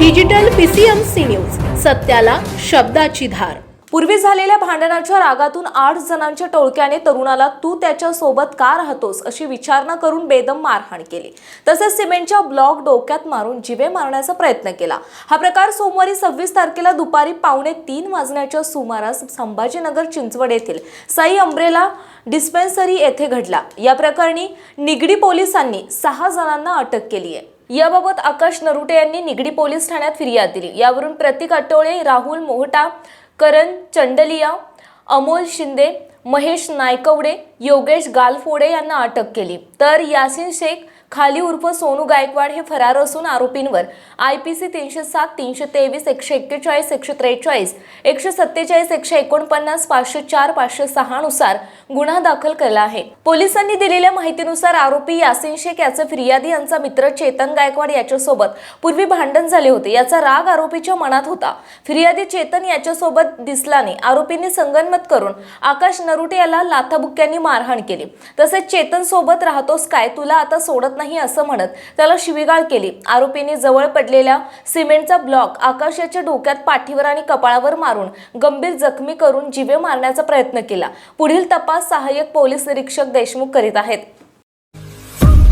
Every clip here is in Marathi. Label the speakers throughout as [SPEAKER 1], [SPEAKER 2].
[SPEAKER 1] डिजिटल पीसीएमसी न्यूज सत्याला शब्दाची धार.
[SPEAKER 2] पूर्वी झालेल्या भांडणाच्या रागातून आठ जणांच्या टोळक्याने तरुणाला तू त्याच्या सोबत का राहतोस अशी विचारणा करून बेदम मारहाण केली. तसेच सिमेंटच्या ब्लॉक डोक्यात मारून जिवे मारण्याचा प्रयत्न केला. हा प्रकार सोमवारी सव्वीस तारखेला दुपारी पावणे तीन वाजण्याच्या सुमारास संभाजीनगर चिंचवड येथील साई अंब्रेला डिस्पेन्सरी येथे घडला. या प्रकरणी निगडी पोलिसांनी सहा जणांना अटक केली आहे. याबाबत आकाश नरुटे यांनी निगडी पोलीस ठाण्यात फिर्याद दिली. यावरून प्रतीक आटोळे राहुल मोहटा करण चंडलिया अमोल शिंदे महेश नायकवडे योगेश गालफोडे यांना अटक केली. तर यासिन शेख खाली उर्फ सोनू गायकवाड हे फरार असून आरोपींवर आय पी सी तीनशे सात तीनशे तेवीस एकशे एक्केचाळीस एकशे त्रेचाळीस एकशे सत्तेचाळीस एकशे एकोणपन्नास पाचशे चार पाचशे सहा नुसार गुन्हा दाखल केला आहे. पोलिसांनी दिलेल्या माहितीनुसार आरोपी यासिन शेख याचे फिर्यादी यांचा मित्र चेतन गायकवाड याच्यासोबत पूर्वी भांडण झाले होते. याचा राग आरोपीच्या मनात होता. फिर्यादी चेतन याच्यासोबत दिसल्याने आरोपींनी संगनमत करून आकाश नरुटे याला लाथाबुक्क्यांनी मारहाण केली. तसेच चेतन सोबत राहतोस काय? तुला आता सोडत नाही असं म्हणत त्याला शिवीगाळ केली. आरोपींनी जवळ पडलेल्या सिमेंटचा ब्लॉक आकाश याच्या डोक्यात पाठीवर आणि कपाळावर मारून गंभीर जखमी करून जीवे मारण्याचा प्रयत्न केला. पुढील तपास सहाय्यक पोलीस निरीक्षक देशमुख करीत आहेत.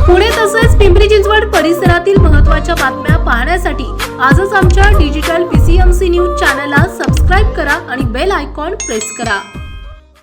[SPEAKER 1] पुणे तसेच पिंपरी चिंचवड परिसरातील महत्त्वाच्या बातम्या पाहण्यासाठी आजच आमच्या डिजिटल पीसीएमसी न्यूज चॅनलला सबस्क्राईब करा आणि बेल आयकॉन प्रेस करा.